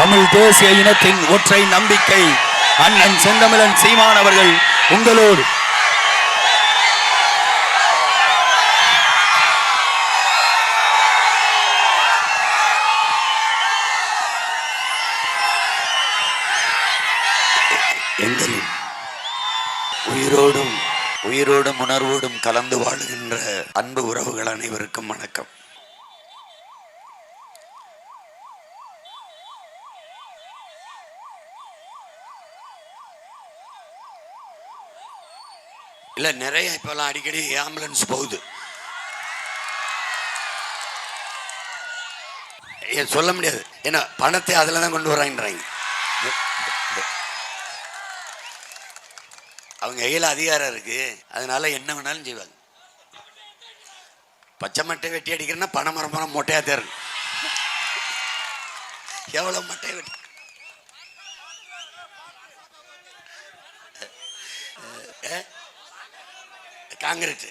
தமிழ் தேசிய இனத்தின் ஒற்றை நம்பிக்கை. அண்ணன் செந்தமிழன் சீமான் அவர்கள் உங்களோடு. எங்களின் உயிரோடும் உயிரோடும் உணர்வோடும் கலந்து வாழுகின்ற அன்பு உறவுகள் அனைவருக்கும் வணக்கம். இல்லை நிறைய இப்போல்லாம் அடிக்கடி ஆம்புலன்ஸ் போகுது. சொல்ல முடியாது. ஏன்னா பணத்தை அதில் தான் கொண்டு வராங்கன்றாங்க அவங்க கையில் அதிகாரம் இருக்கு. அதனால என்ன வேணாலும் செய்வாங்க. பச்சை மட்டை வெட்டி அடிக்கிறேன்னா பணம் மரம் மொட்டையாக மொட்டையா தேரும் எவ்வளவு மட்டை வெட்டி. காங்கிரட்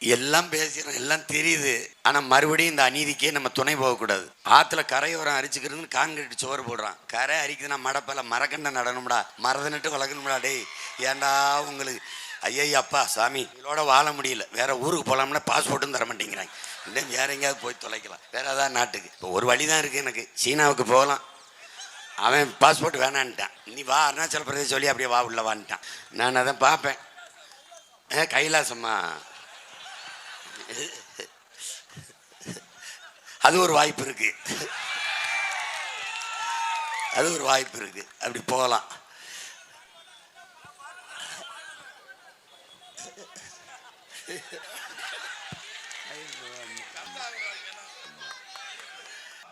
எல்லாம் பேசுகிறோம் எல்லாம் தெரியுது. ஆனால் மறுபடியும் இந்த அநீதிக்கே நம்ம துணை போகக்கூடாது. ஆற்றுல கரையோரம் அரிச்சுக்கிறதுன்னு காங்கிரீட் சோறு போடுறான். கரை அரிக்குதுன்னா மடப்பல மரக்கண்ட நடணும்டா. மரதனிட்டு வளர்க்கணும்டா டேய். ஏன்டா உங்களுக்கு ஐயா அப்பா சாமி. இதோட வாழ முடியல. வேற ஊருக்கு போகலாம்னா பாஸ்போர்ட்டும் தர மாட்டேங்கிறாங்க. இன்னும் வேற எங்கேயாவது போய் தொலைக்கலாம். வேற ஏதாவது நாட்டுக்கு. இப்போ ஒரு வழி தான் இருக்குது எனக்கு. சீனாவுக்கு போகலாம். அவன் பாஸ்போர்ட் வேணான்ட்டான். நீ வா அருணாச்சல பிரதேசம் சொல்லி அப்படியே வா உள்ள வான்ட்டான். நான் அதை பார்ப்பேன். ஏ, கைலாசம்மா. அது ஒரு வாய்ப்பு இருக்கு. அது ஒரு வாய்ப்பு இருக்கு. அப்படி போகலாம்.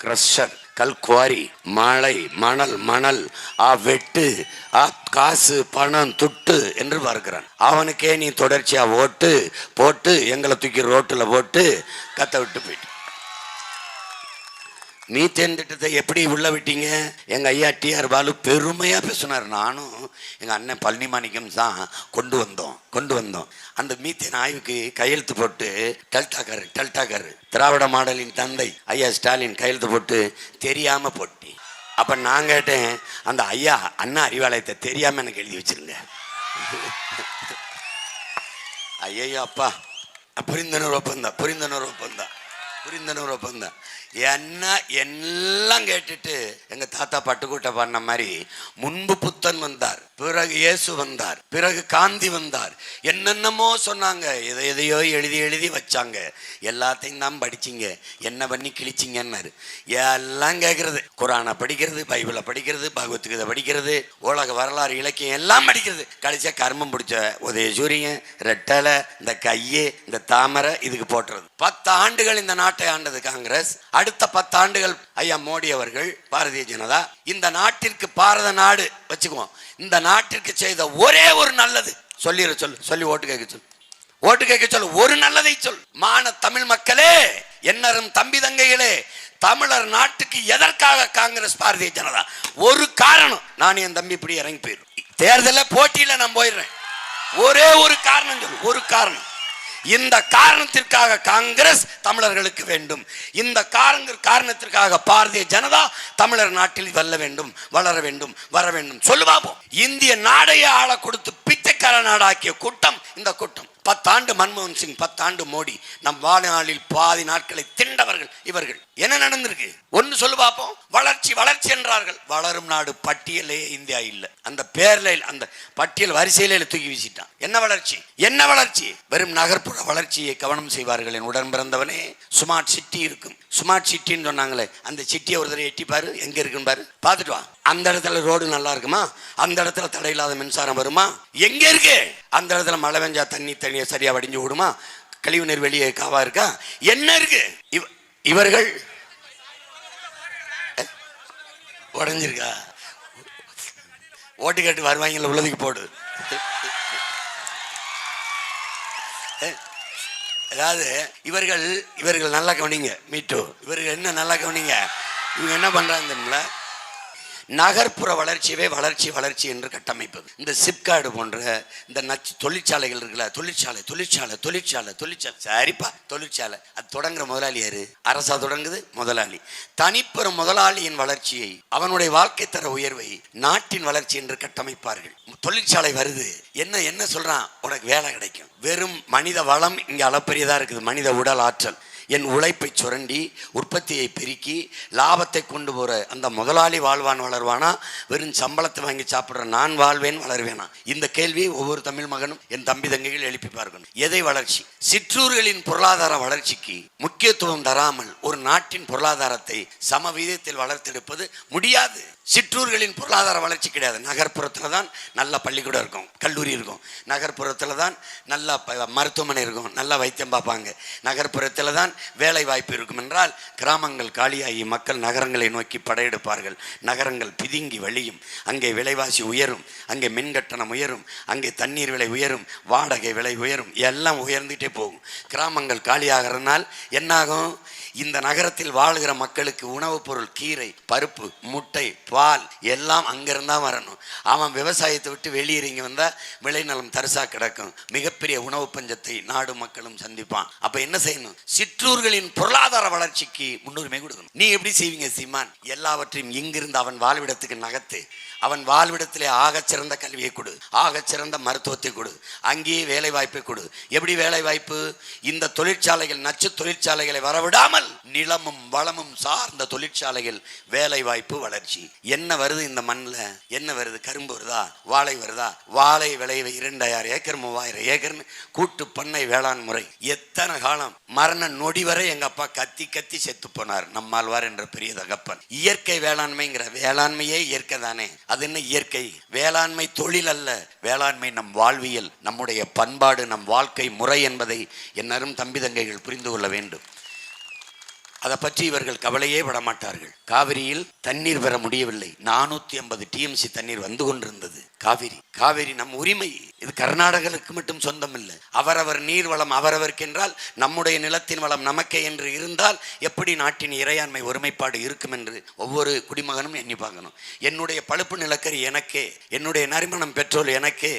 கிரஷர் கல்குவாரி மழை மணல் மணல் ஆ வெட்டு ஆ காசு பணம் துட்டு என்று பார்க்கிறான். அவனுக்கே நீ தொடர்ச்சியா ஓட்டு போட்டு எங்களை தூக்கி ரோட்டில் போட்டு கத்த விட்டு போயிட்டு. மீத்தேன் திட்டத்தை எப்படி உள்ள விட்டீங்க? எங்க ஐயா டிஆர் பாலு பெருமையா பேசினார். நானும் எங்க அண்ணன் பழனி மாணிக்கம் தான் கொண்டு வந்தோம். கொண்டு அந்த மீத்தேன் ஆய்வுக்கு கையெழுத்து போட்டு டெல்டாக்காரு டெல்டாக்காரு திராவிட மாடலின் தந்தை ஐயா ஸ்டாலின் கையெழுத்து போட்டு தெரியாம போட்டி. அப்ப நான் கேட்டேன் அந்த ஐயா அண்ணா அறிவாலயத்தை தெரியாம எனக்கு எழுதி வச்சிருங்க. ஐயோ அப்பா புரிந்தனர் ஒப்பந்தம் புரிந்தனர் ஒப்பந்தம் புரிந்தனர் ஒப்பந்தம். என்ன எல்லாம் கேட்டுட்டு எங்க தாத்தா பட்டுக்கூட்ட பண்ண மாதிரி முன்பு புத்தன் வந்தார் பிறகு இயேசு வந்தார் பிறகு காந்தி வந்தார். என்னென்னமோ சொன்னாங்க. எதை எதையோ எழுதி எழுதி வச்சாங்க. எல்லாத்தையும் தான் படிச்சிங்க. என்ன பண்ணி கிழிச்சிங்கன்னாரு. எல்லாம் கேட்கறது குரானை படிக்கிறது பைபிளை படிக்கிறது பகவத்கீதை படிக்கிறது உலக வரலாறு இலக்கியம் எல்லாம் படிக்கிறது. கடைசியாக கர்மம் பிடிச்ச உதய சூரியன் ரெட்டலை இந்த கையே இந்த தாமரை இதுக்கு போட்டுறது. பத்து ஆண்டுகள் இந்த நாட்டை ஆண்டது காங்கிரஸ். அடுத்த பத்தாண்டுகள் ஐயா மோடி அவர்கள் பாரதிய ஜனதா இந்த நாட்டிற்கு பாரத நாடு வச்சுக்குவோம். இந்த நாட்டிற்கு செய்த ஒரே ஒரு நல்லது. சொல்லிடு சொல்லு சொல்லி ஓட்டு கேட்க சொல்லு. ஓட்டு கேட்க சொல்லு. ஒரு நல்லதை சொல் மான தமிழ் மக்களே என்னரும் தம்பி தங்கைகளே தமிழர் நாட்டுக்கு எதற்காக காங்கிரஸ் பாரதிய ஜனதா? ஒரு காரணம். நான் என் தம்பி இப்படி இறங்கி போயிடும் தேர்தலில் போட்டியில் நான் போயிடுறேன். ஒரே ஒரு காரணம் சொல்லு. ஒரு காரணம். இந்த காரணத்திற்காக காங்கிரஸ் தமிழர்களுக்கு வேண்டும். இந்த காரணத்திற்காக பாரதிய ஜனதா தமிழர் நாட்டில் வெல்ல வேண்டும் வளர வேண்டும் வர வேண்டும். சொல்லு இந்திய நாடையே ஆள கொடுத்து பிச்சைக்கார நாடாக்கிய கூட்டம் இந்த கூட்டம். பத்தாண்டு மன்மோகன் சிங் பத்தாண்டு மோடி. நம் வாழ்நாளில் பாதி நாட்களை திண்டவர்கள் இவர்கள். என்ன நடந்திருக்கு? ஒன்னு சொல்லு பார்ப்போம் வளர்ச்சி வளர்ச்சி என்றார்கள். வளரும் நாடு பட்டியலே இந்தியா இல்ல. அந்த பேர்ல அந்த பட்டியல் வரிசையில தூக்கி வீசிட்டான். என்ன வளர்ச்சி? என்ன வளர்ச்சி? வெறும் நகர்ப்புற வளர்ச்சியை கவனம் செய்வார்கள் என் உடன் பிறந்தவனே. ஸ்மார்ட் சிட்டி இருக்கும். ஸ்மார்ட் சிட்டின்னு சொன்னாங்களே அந்த சிட்டியை ஒரு தடவை எட்டி பாரு. எங்க இருக்குன்னு பாரு. பார்த்துட்டு வா. அந்த இடத்துல ரோடு நல்லா இருக்குமா? அந்த இடத்துல தடையில்லாத மின்சாரம் வருமா? எங்க இருக்கு? அந்த இடத்துல மழை பெஞ்சா தண்ணி தண்ணியை சரியா வடிஞ்சு விடுமா? கழிவு நீர் வெளியே காவா இருக்கா? என்ன இருக்கு? இவ் இவர்கள் உடஞ்சிருக்கா? ஓட்டு கேட்டு வருவாங்கல்ல உள்ளதுக்கு போடு. அதாவது இவர்கள் இவர்கள் நல்லா கவனிங்க மீட்டு. இவர்கள் என்ன நல்லா கவனிங்க? இவங்க என்ன பண்ணுறாங்க தெரியுமில நகர்ப்புற வளர்ச்சியவே வளர்ச்சி வளர்ச்சி என்று கட்டமைப்பு இந்த சிப்காடு போன்ற இந்த நச்சு தொழிற்சாலைகள் இருக்குல்ல தொழிற்சாலை தொழிற்சாலை தொழிற்சாலை தொழிற்சாலை. சரிப்பா தொழிற்சாலை. அது தொடங்குற முதலாளி யாரு? அரசா தொடங்குது முதலாளி. தனிப்பெரும் முதலாளியின் வளர்ச்சியை அவனுடைய வாழ்க்கை தர உயர்வை நாட்டின் வளர்ச்சி என்று கட்டமைப்பார்கள். தொழிற்சாலை வருது. என்ன என்ன சொல்றான்? உனக்கு வேலை கிடைக்கும். வெறும் மனித வளம் இங்கே அளப்பரியதா இருக்குது. மனித உடல் ஆற்றல். என் உழைப்பை சுரண்டி உற்பத்தியை பெருக்கி லாபத்தை கொண்டு போகிற அந்த முதலாளி வாழ்வான் வளர்வானா? வெறும் சம்பளத்தை வாங்கி சாப்பிட்ற நான் வாழ்வேன் வளர்வேனா? இந்த கேள்வியை ஒவ்வொரு தமிழ் மகனும் என் தம்பி தங்கைகள் எழுப்பி பார்க்கணும் எதை வளர்ச்சி? சிற்றூர்களின் பொருளாதார வளர்ச்சிக்கு முக்கியத்துவம் தராமல் ஒரு நாட்டின் பொருளாதாரத்தை சம விகிதத்தில் வளர்த்தெடுப்பது முடியாது. சிற்றூர்களின் பொருளாதார வளர்ச்சி கிடையாது. நகர்ப்புறத்தில் தான் நல்ல பள்ளிக்கூடம் இருக்கும் கல்லூரி இருக்கும். நகர்ப்புறத்தில் தான் நல்ல மருத்துவமனை இருக்கும் நல்ல வைத்தியம் பார்ப்பாங்க. நகர்ப்புறத்தில் தான் வேலை வாய்ப்பு இருக்கும் என்றால் கிராமங்கள் காலியாகி மக்கள் நகரங்களை நோக்கி படையெடுப்பார்கள். நகரங்கள் பிதுங்கி வழியும் அங்கே விலைவாசி உயரும் அங்கே மின் கட்டணம் உயரும் அங்கே தண்ணீர் விலை உயரும் வாடகை விலை உயரும் எல்லாம் உயர்ந்துகிட்டே போகும். கிராமங்கள் காலியாகிறதுனால் என்னாகும்? இந்த நகரத்தில் வாழ்கிற மக்களுக்கு உணவுப் பொருள் கீரை பருப்பு முட்டை பால் எல்லாம் அங்கிருந்தா வரணும். அவன் விவசாயத்தை விட்டு வெளியே இங்க வந்தால் விளைநலம் தரிசா கிடக்கும். மிகப்பெரிய உணவு பஞ்சத்தை நாடு மக்களும் சந்திப்பான். அப்ப என்ன செய்யணும்? சிற்றூர்களின் பொருளாதார வளர்ச்சிக்கு முன்னுரிமை கொடுக்கணும். நீ எப்படி செய்வீங்க சீமான்? எல்லாவற்றையும் இங்கிருந்து அவன் வாழ்விடத்துக்கு நகர்த்து அவன் வாழ்விடத்திலே ஆகச்சிறந்த கல்வியை கொடு ஆகச்சிறந்த மருத்துவத்தை கொடு அங்கேயே வேலை வாய்ப்பை கொடு. எப்படி வேலை வாய்ப்பு இந்த தொழிற்சாலைகள் நச்சு தொழிற்சாலைகளை வரவிடாமல் நிலமும் வளமும் சார்ந்த தொழிற்சாலையில் வேலை வாய்ப்பு வளர்ச்சி. என்ன வருது இந்த மண்ணில்? என்ன வருது? கரும்பு வருதா? வாழை வருதா? வாழை விளைவு இரண்டாயிரம் ஏக்கர் மூவாயிரம் ஏக்கர்னு கூட்டு பண்ணை வேளாண் முறை. எத்தனை காலம்? மரண நொடி வரை எங்க அப்பா கத்தி கத்தி செத்து போனார். நம்மாழ்வார் என்ற பெரிய தகப்பன். இயற்கை வேளாண்மைங்கிற வேளாண்மையே இயற்கை தானே. அது என்ன இயற்கை? வேளாண்மை தொழில் அல்ல. வேளாண்மை நம் வாழ்வியல் நம்முடைய பண்பாடு நம் வாழ்க்கை முறை என்பதை என்னரும் தம்பி தங்கைகள் புரிந்து கொள்ள வேண்டும். அதை பற்றி இவர்கள் கவலையே படமாட்டார்கள். காவிரியில் தண்ணீர் பெற முடியவில்லை. நானூத்தி ஐம்பது டிஎம்சி தண்ணீர் வந்து கொண்டிருந்தது. காவிரி காவிரி நம் உரிமை. இது கர்நாடகருக்கு மட்டும் சொந்தம் இல்லை அவரவர் நீர் வளம் அவரவர்க்கென்றால் நம்முடைய நிலத்தின் வளம் நமக்கே என்று இருந்தால் எப்படி நாட்டின் இறையாண்மை ஒருமைப்பாடு இருக்கும் என்று ஒவ்வொரு குடிமகனும் எண்ணி பார்க்கணும். என்னுடைய பழுப்பு நிலக்கரி எனக்கே என்னுடைய நறுமணம் பெட்ரோல் எனக்கே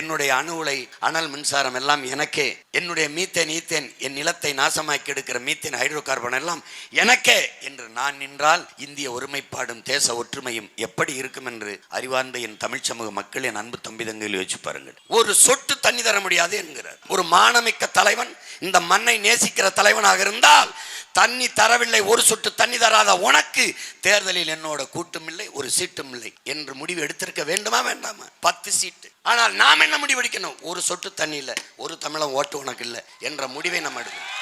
என்னுடைய அணு உலை அனல் மின்சாரம் எல்லாம் எனக்கே என்னுடைய மீத்தேன் ஈத்தேன் என் நிலத்தை நாசமாக்கி எடுக்கிற மீத்தேன் ஹைட்ரோ கார்பன் எல்லாம் எனக்கே என்று நான் நின்றால் இந்திய ஒருமைப்பாடும் தேச ஒற்றுமையும் எப்படி இருக்கும் என்று அறிவார்ந்த என் தமிழ் சமூக மக்கள் என் அன்பு தம்பி தங்கையில் யோசிச்சு பாருங்கள். ஒரு சொட்டு தண்ணி தர முடியாது என்கிறார். ஒரு மானமிக்க தலைவன் இந்த மண்ணை நேசிக்கிற தலைவனாக இருந்தால் தண்ணி தரவில்லை ஒரு சொட்டு தண்ணி தராத உனக்கு தேர்தலில் என்னோட கூட்டும் இல்லை ஒரு சீட்டும் இல்லை என்று முடிவு எடுத்திருக்க வேண்டுமா வேண்டாமா? பத்து சீட்டு. ஆனால் நாம் என்ன முடிவு எடுக்கணும்? ஒரு சொட்டு தண்ணி இல்லை ஒரு தமிழன் ஓட்டு உனக்கு இல்லை என்ற முடிவை நம்ம எடுக்கணும்.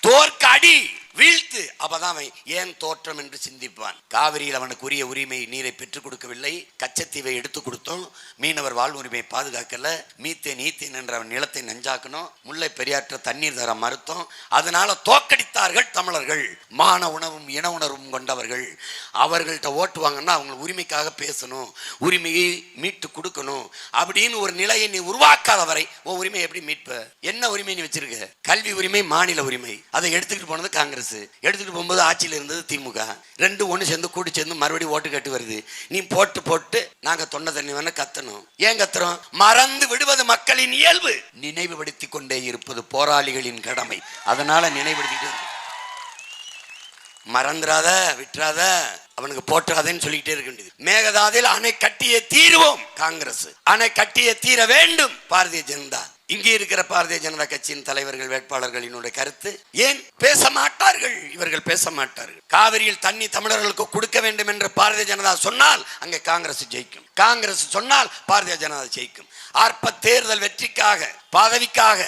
தோற்க அடி. வீழ்த்து அப்பதான் அவன் ஏன் தோற்றம் என்று சிந்திப்பான்? காவிரியில் அவனுக்கு உரிய உரிமை நீரை பெற்றுக் கொடுக்கவில்லை. கச்சத்தீவை எடுத்து கொடுத்தோம். மீனவர் வாழ் உரிமையை பாதுகாக்கல. மீத்தேன் ஈத்தேன் என்ற அவன் நிலத்தை நஞ்சாக்கணும். முல்லை பெரியாற்ற தண்ணீர் தர மறுத்தோம். அதனால தோக்கடித்தார்கள் தமிழர்கள். மான உணவும் இன உணர்வும் கொண்டவர்கள். அவர்கள்ட்ட ஓட்டுவாங்கன்னா அவங்க உரிமைக்காக பேசணும். உரிமையை மீட்டு கொடுக்கணும். அப்படின்னு ஒரு நிலையை நீ உருவாக்காத வரை உன் உரிமையை எப்படி மீட்ப? என்ன உரிமை நீ வச்சிருக்க? கல்வி உரிமை மாநில உரிமை. அதை எடுத்துக்கிட்டு போனது காங்கிரஸ். எடுத்துக்கிட்டு போகும்போது ஆட்சியில் இருந்தது திமுக. ரெண்டு ஒன்று சேர்ந்து கூடி சேர்ந்து மறுபடியும் ஓட்டு கட்டு வருது. நீ போட்டு போட்டு நாங்க தொண்டை தண்ணி வேணா கத்தணும். ஏன் கத்துறோம்? மறந்து விடுவது மக்களின் இயல்பு. நினைவுபடுத்தி கொண்டே இருப்பது போராளிகளின் கடமை. அதனால நினைவுபடுத்திட்டு மறந்துடாத விட்டுறாத அவனுக்கு போற்றாதேன்னு சொல்லிக்கிட்டே இருக்க வேண்டியது. மேகதாதில் அணை கட்டிய தீருவோம் காங்கிரஸ். அணை கட்டிய தீர வேண்டும் பாரதிய ஜனதா. இங்கே இருக்கிற பாரதிய ஜனதா கட்சியின் தலைவர்கள் வேட்பாளர்களினுடைய கருத்து. ஏன்? பேச மாட்டார்கள். இவர்கள் பேச மாட்டார்கள். காவிரியில் தண்ணி தமிழர்களுக்கு கொடுக்க வேண்டும் என்று பாரதிய ஜனதா சொன்னால் அங்கே காங்கிரஸ் ஜெயிக்கும். காங்கிரஸ் சொன்னால் பாரதிய ஜனதா ஜெயிக்கும். அற்ப தேர்தல் வெற்றிக்காக பதவிக்காக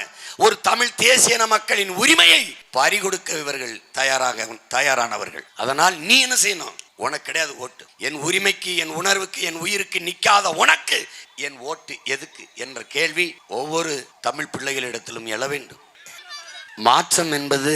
ஒரு தமிழ் தேசியன மக்களின் உரிமையை பறிகொடுக்க இவர்கள் தயாராக தயாரானவர்கள். அதனால் நீ என்ன செய்யணும்? உனக்கு கிடையாது ஓட்டு. என் உரிமைக்கு என் உணர்வுக்கு என் உயிருக்கு நிற்காத உனக்கு என் ஓட்டு எதுக்கு என்ற கேள்வி ஒவ்வொரு தமிழ் பிள்ளைகளிடத்திலும் எழ வேண்டும். மாற்றம் என்பது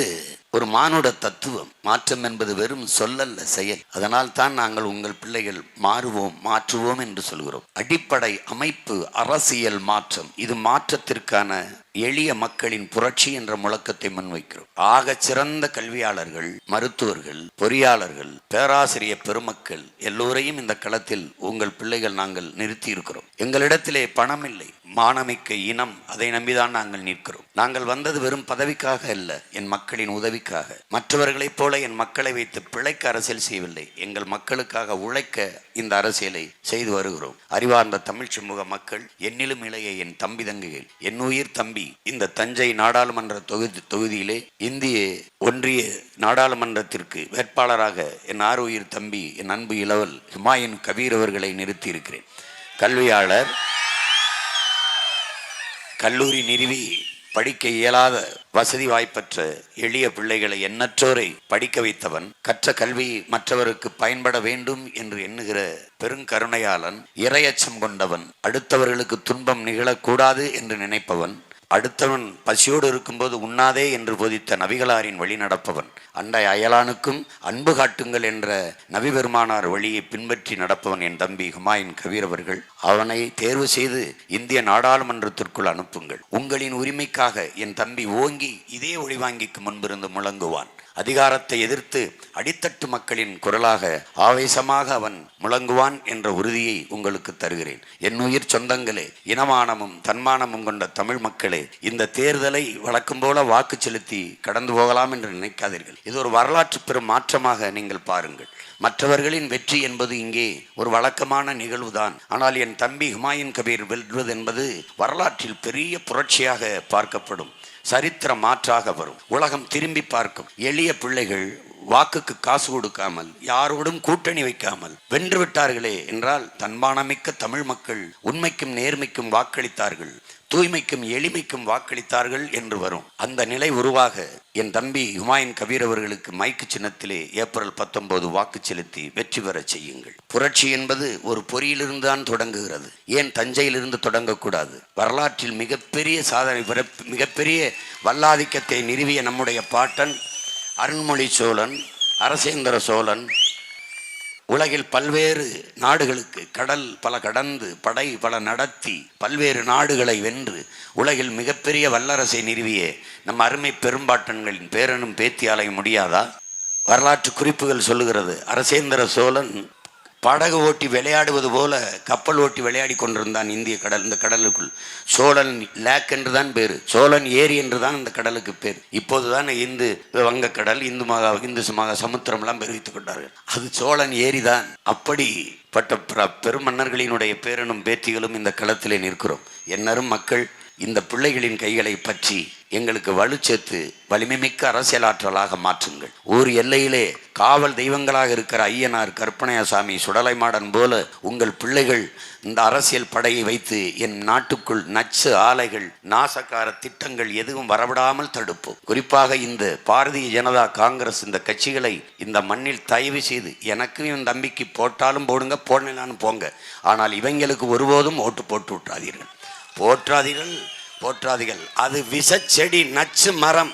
ஒரு மானுட தத்துவம். மாற்றம் என்பது வெறும் சொல்லல்ல செயல். அதனால் தான் நாங்கள் உங்கள் பிள்ளைகள் மாறுவோம் மாற்றுவோம் என்று சொல்கிறோம். அடிப்படை அமைப்பு அரசியல் மாற்றம். இது மாற்றத்திற்கான எளிய மக்களின் புரட்சி என்ற முழக்கத்தை முன்வைக்கிறோம். ஆக சிறந்த கல்வியாளர்கள் மருத்துவர்கள் பொறியாளர்கள் பேராசிரியர் பெருமக்கள் எல்லோரையும் இந்த களத்தில் உங்கள் பிள்ளைகள் நாங்கள் நிறுத்தி இருக்கிறோம் எங்களிடத்திலே பணம் இல்லை மானமிக்க இனம். அதை நம்பிதான் நாங்கள் நிற்கிறோம். நாங்கள் வந்தது வெறும் பதவிக்காக அல்ல என் மக்களின் உதவி உதவிக்காக மற்றவர்களைப் போல என் மக்களை வைத்து பிழைக்க அரசியல் செய்யவில்லை. எங்கள் மக்களுக்காக உழைக்க இந்த அரசியலை செய்து வருகிறோம். அறிவார்ந்த தமிழ் சமூக மக்கள் என்னிலும் இளைய என் தம்பி தங்கைகள் என் உயிர் தம்பி இந்த தஞ்சை நாடாளுமன்ற தொகுதி தொகுதியிலே இந்திய ஒன்றிய நாடாளுமன்றத்திற்கு வேட்பாளராக என் ஆறு உயிர் தம்பி என் அன்பு இளவல் ஹிமாயின் கபீர் அவர்களை நிறுத்தி இருக்கிறேன் கல்வியாளர் கல்லூரி நிறுவி படிக்க இயலாத வசதி வாய்ப்பற்ற எளிய பிள்ளைகளை எண்ணற்றோரை படிக்க வைத்தவன் கற்ற கல்வி மற்றவருக்கு பயன்பட வேண்டும் என்று எண்ணுகிற பெருங்கருணையாளன் இரையச்சம் கொண்டவன் அடுத்தவர்களுக்கு துன்பம் நிகழக்கூடாது என்று நினைப்பவன் அடுத்தவன் பசியோடு இருக்கும்போது உண்ணாதே என்று போதித்த நபிகளாரின் வழி நடப்பவன். அண்டை அயலானுக்கும் அன்பு காட்டுங்கள் என்ற நபி பெருமானார் வழியை பின்பற்றி நடப்பவன் என் தம்பி ஹுமாயின் கபீர் அவர்கள். அவனை தேர்வு செய்து இந்திய நாடாளுமன்றத்திற்குள் அனுப்புங்கள். உங்களின் உரிமைக்காக என் தம்பி ஓங்கி இதே ஒளிவாங்கிக்கு முன்பிருந்து முழங்குவான். அதிகாரத்தை எதிர்த்து அடித்தட்டு மக்களின் குரலாக ஆவேசமாக அவன் முழங்குவான் என்ற உறுதியை உங்களுக்கு தருகிறேன். என் உயிர் சொந்தங்களே இனமானமும் தன்மானமும் கொண்ட தமிழ் மக்களே இந்த தேர்தலை வழக்கம் போல வாக்கு செலுத்தி கடந்து போகலாம் என்று நினைக்காதீர்கள். இது ஒரு வரலாற்று பெரும் மாற்றமாக நீங்கள் பாருங்கள். மற்றவர்களின் வெற்றி என்பது இங்கே ஒரு வழக்கமான நிகழ்வுதான். ஆனால் என் தம்பி ஹுமாயூன் கபீர் வெல்வது என்பது வரலாற்றில் பெரிய புரட்சியாக பார்க்கப்படும். சரித்திர மாற்றாக வரும். உலகம் திரும்பி பார்க்கும். எளிய பிள்ளைகள் வாக்குக்கு காசு கொடுக்காமல் யாரோடும் கூட்டணி வைக்காமல் வென்று விட்டார்களே என்றால் தன்மானமிக்க தமிழ் மக்கள் உண்மைக்கும் நேர்மைக்கும் வாக்களித்தார்கள் தூய்மைக்கும் எளிமைக்கும் வாக்களித்தார்கள் என்று வரும். அந்த நிலை உருவாக என் தம்பி ஹுமாயின் கபீர் அவர்களுக்கு மைக்கு சின்னத்திலே ஏப்ரல் பத்தொன்பது வாக்கு செலுத்தி வெற்றி பெறச் செய்யுங்கள். புரட்சி என்பது ஒரு பொறியிலிருந்து தான் தொடங்குகிறது. ஏன் தஞ்சையிலிருந்து தொடங்கக்கூடாது? வரலாற்றில் மிகப்பெரிய சாதனை மிகப்பெரிய வல்லாதிக்கத்தை நிறுவிய நம்முடைய பாட்டன் அருண்மொழி சோழன் அரசேந்திர சோழன் உலகில் பல்வேறு நாடுகளுக்கு கடல் பல கடந்து படை பல நடத்தி பல்வேறு நாடுகளை வென்று உலகில் மிகப்பெரிய வல்லரசை நிறுவிய. நம் அருமை பெரும்பாட்டன்களின் பேரனும் பேத்தியாலை முடியாதா? வரலாற்று குறிப்புகள் சொல்லுகிறது. அரசேந்திர சோழன் படகு ஓட்டி விளையாடுவது போல கப்பல் ஓட்டி விளையாடி கொண்டிருந்தான் இந்திய கடல் இந்த கடலுக்குள். சோழன் லேக் என்று தான் பேர். சோழன் ஏரி என்று தான் இந்த கடலுக்கு பேர். இப்போதுதான் இந்து வங்கக்கடல் இந்து மகா இந்து மகா சமுத்திரம்லாம் பெருவித்துக் கொண்டார்கள். அது சோழன் ஏரி தான் அப்படிப்பட்ட பிர- பெருமன்னர்களினுடைய பேரனும் பேத்திகளும் இந்த களத்திலே நிற்கிறோம். என்னரும் மக்கள் இந்த பிள்ளைகளின் கைகளை பற்றி எங்களுக்கு வலு சேர்த்து வலிமைமிக்க அரசியலாற்றலாக மாற்றுங்கள். ஊர் எல்லையிலே காவல் தெய்வங்களாக இருக்கிற ஐயனார் கற்பனையசாமி சுடலைமாடன் போல உங்கள் பிள்ளைகள் இந்த அரசியல் படையை வைத்து என் நாட்டுக்குள் நச்சு ஆலைகள் நாசக்கார திட்டங்கள் எதுவும் வரவிடாமல் தடுப்போம். குறிப்பாக இந்த பாரதிய ஜனதா காங்கிரஸ் இந்த கட்சிகளை இந்த மண்ணில் தயவு செய்து எனக்கும் என் தம்பிக்கு போட்டாலும் போடுங்க போடலான்னு போங்க. ஆனால் இவங்களுக்கு ஒருபோதும் ஓட்டு போட்டு விட்டாதீர்கள். போற்றாதீர்கள் போற்றாதீர்கள் அது விஷச்செடி நச்சு மரம்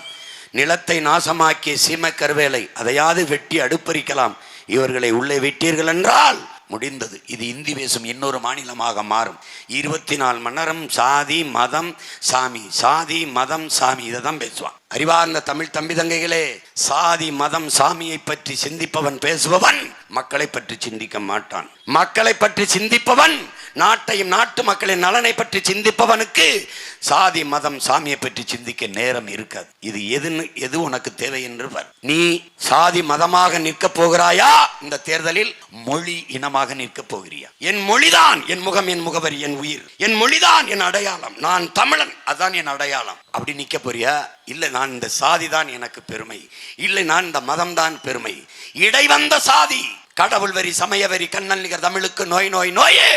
நிலத்தை நாசமாக்கிய சீம கருவேலை அதையாவது வெட்டி அடுப்பறிக்கலாம். இவர்களை உள்ளே விட்டீர்கள் என்றால் முடிந்தது. இது இந்தி பேசும் இன்னொரு மாநிலமாக மாறும். இருபத்தி நாலு மணி நேரம் சாதி மதம் சாமி சாதி மதம் சாமி இதை தான் பேசுவான். அறிவார்ந்த தமிழ் தம்பி தங்கைகளே சாதி மதம் சாமியை பற்றி சிந்திப்பவன் பேசுபவன் மக்களை பற்றி சிந்திக்க மாட்டான். மக்களை பற்றி சிந்திப்பவன் நாட்டையும் நாட்டு மக்களின் நலனை பற்றி சிந்திப்பவனுக்கு சாதி மதம் சாமியை பற்றி சிந்திக்க நேரம் இருக்காது. இது எதுன்னு எது உனக்கு தேவை என்று நீ சாதி மதமாக நிற்க போகிறாயா? இந்த தேர்தலில் மொழி இனமாக நிற்க போகிறியா? என் மொழிதான் என் முகம் என் முகவரி என் உயிர். என் மொழிதான் என் அடையாளம். நான் தமிழன் அதான் என் அடையாளம். அப்படி நிற்க போறியா? இல்லை நான் இந்த சாதி தான் எனக்கு பெருமை. இல்லை நான் இந்த மதம் தான் பெருமை. இடைவந்த சாதி கடவுள் வரி சமய வரி கண்ணன் நிகர் தமிழுக்கு நோய் நோய் நோயே.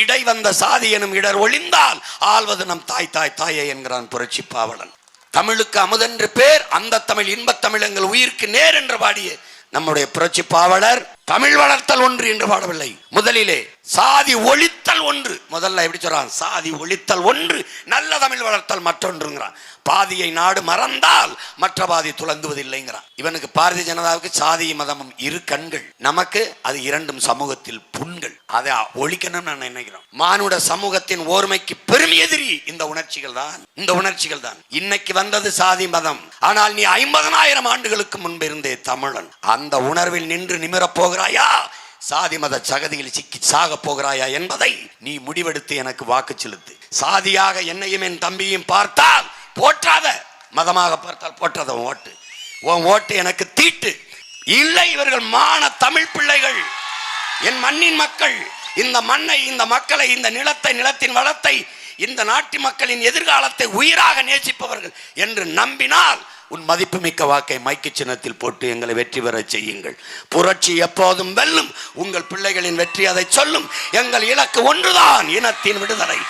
இடை வந்த சாதி எனும் இடர் ஒளிந்தால் ஆள்வது நம் தாய் தாய் தாயே என்கிறான் புரட்சி பாவலன். தமிழுக்கு அமுதென்று பேர் அந்த தமிழ் இன்பத் தமிழ் எங்கள் உயிருக்கு நேர் என்று பாடிய நம்முடைய புரட்சி பாவலர் தமிழ் வளர்த்தல் ஒன்று என்று பாடவில்லை. முதலிலே சாதி ஒழித்தல் ஒன்று. முதல்ல எப்படி சொல்றான்? சாதி ஒழித்தல் ஒன்று நல்ல தமிழ் வளர்த்தல் மற்றொன்றுங்கிறான். பாதியை நாடு மறந்தால் மற்ற பாதி துலங்குவதில்லைங்கிறான் இவனுக்கு பாரதிய ஜனதாவுக்கு சாதி மதமும் இரு கண்கள். நமக்கு அது இரண்டும் சமூகத்தில் புண்கள். அதை ஒழிக்கணும்னு நான் நினைக்கிறோம். மானுட சமூகத்தின் ஓர்மைக்கு பெரும் எதிரி இந்த உணர்ச்சிகள் தான். இந்த உணர்ச்சிகள் தான். இன்னைக்கு வந்தது சாதி மதம். ஆனால் நீ ஐம்பதனாயிரம் ஆண்டுகளுக்கு முன்பிருந்தே தமிழன். அந்த உணர்வில் நின்று நிமிரப் போகிறாயா? சாதி மத சகதியில் சிக்கி சாக போகிறாயா என்பதை நீ முடிவெடுத்து எனக்கு வாக்கு செலுத்து. சாதியாக என்னையும் என் தம்பியும் பார்த்தால் போற்றாத. மதமாக பார்த்தால் போற்றாத ஓட்டு. உன் ஓட்டு எனக்கு தீட்டு. இல்லை இவர்கள் மான தமிழ் பிள்ளைகள். என் மண்ணின் மக்கள். இந்த மண்ணை இந்த மக்களை இந்த நிலத்தை நிலத்தின் வளத்தை இந்த நாட்டு மக்களின் எதிர்காலத்தை உயிராக நேசிப்பவர்கள் என்று நம்பினால் உன் மதிப்புமிக்க வாக்கை மைக்கு சின்னத்தில் போட்டு எங்களை வெற்றி பெறச் செய்யுங்கள். புரட்சி எப்போதும் வெல்லும். உங்கள் பிள்ளைகளின் வெற்றி அதை சொல்லும். எங்கள் இலக்கு ஒன்றுதான் இனத்தின் விடுதலை.